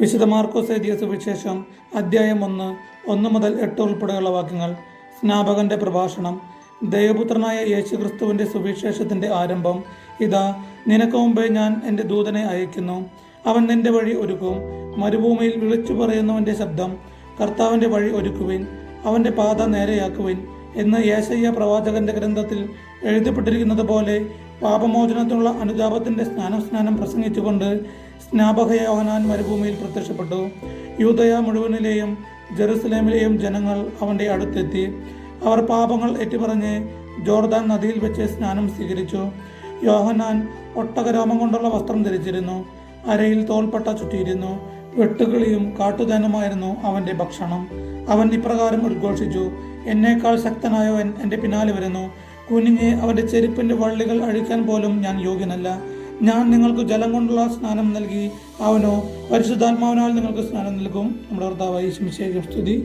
വിശുദ്ധ മാർക്കോസ് എഴുതിയ സുവിശേഷം അധ്യായം ഒന്ന് ഒന്ന് മുതൽ എട്ട് ഉൾപ്പെടെയുള്ള വാക്യങ്ങൾ. സ്നാപകന്റെ പ്രഭാഷണം. ദൈവപുത്രനായ യേശുക്രിസ്തുവിന്റെ സുവിശേഷത്തിന്റെ ആരംഭം. ഇതാ നിനക്ക് മുമ്പേ ഞാൻ എന്റെ ദൂതനെ അയക്കുന്നു അവൻ നിന്റെ വഴി ഒരുക്കും. മരുഭൂമിയിൽ വിളിച്ചു പറയുന്നവന്റെ ശബ്ദം കർത്താവിന്റെ വഴി ഒരുക്കുവിൻ. അവന്റെ പാത നേരെയാക്കുവിൻ. എന്ന് യേശയ്യ പ്രവാചകന്റെ ഗ്രന്ഥത്തിൽ എഴുതപ്പെട്ടിരിക്കുന്നത് പോലെ പാപമോചനത്തിനുള്ള അനുതാപത്തിന്റെ സ്നാനം സ്നാനം പ്രസംഗിച്ചുകൊണ്ട് സ്നാപക യോഹനാൻ മരുഭൂമിയിൽ പ്രത്യക്ഷപ്പെട്ടു. യൂതയ മുഴുവനിലെയും ജെറുസലേമിലെയും ജനങ്ങൾ അവന്റെ അടുത്തെത്തി. അവർ പാപങ്ങൾ ഏറ്റുപറഞ്ഞ് ജോർദാൻ നദിയിൽ വെച്ച് സ്നാനം സ്വീകരിച്ചു. യോഹനാൻ ഒട്ടകരോമം കൊണ്ടുള്ള വസ്ത്രം ധരിച്ചിരുന്നു. അരയിൽ തോൾപ്പട്ട ചുറ്റിയിരുന്നു. വെട്ടുകിളിയും കാട്ടുതേനുമായിരുന്നു അവന്റെ ഭക്ഷണം. അവൻ ഇപ്രകാരം ഉദ്ഘോഷിച്ചു എന്നേക്കാൾ ശക്തനായവൻ എന്റെ പിന്നാലെ വരുന്നു. കുനിഞ്ഞ് അവന്റെ ചെരുപ്പിന്റെ വള്ളികൾ അഴിക്കാൻ പോലും ഞാൻ യോഗ്യനല്ല. ഞാൻ നിങ്ങൾക്ക് ജലം കൊണ്ടുള്ള സ്നാനം നൽകി അവനോ പരിശുദ്ധാത്മാവിനാൽ നിങ്ങൾക്ക് സ്നാനം നൽകും. നമ്മുടെ ഭർത്താവായി ശമിശേഖം സ്തുതി.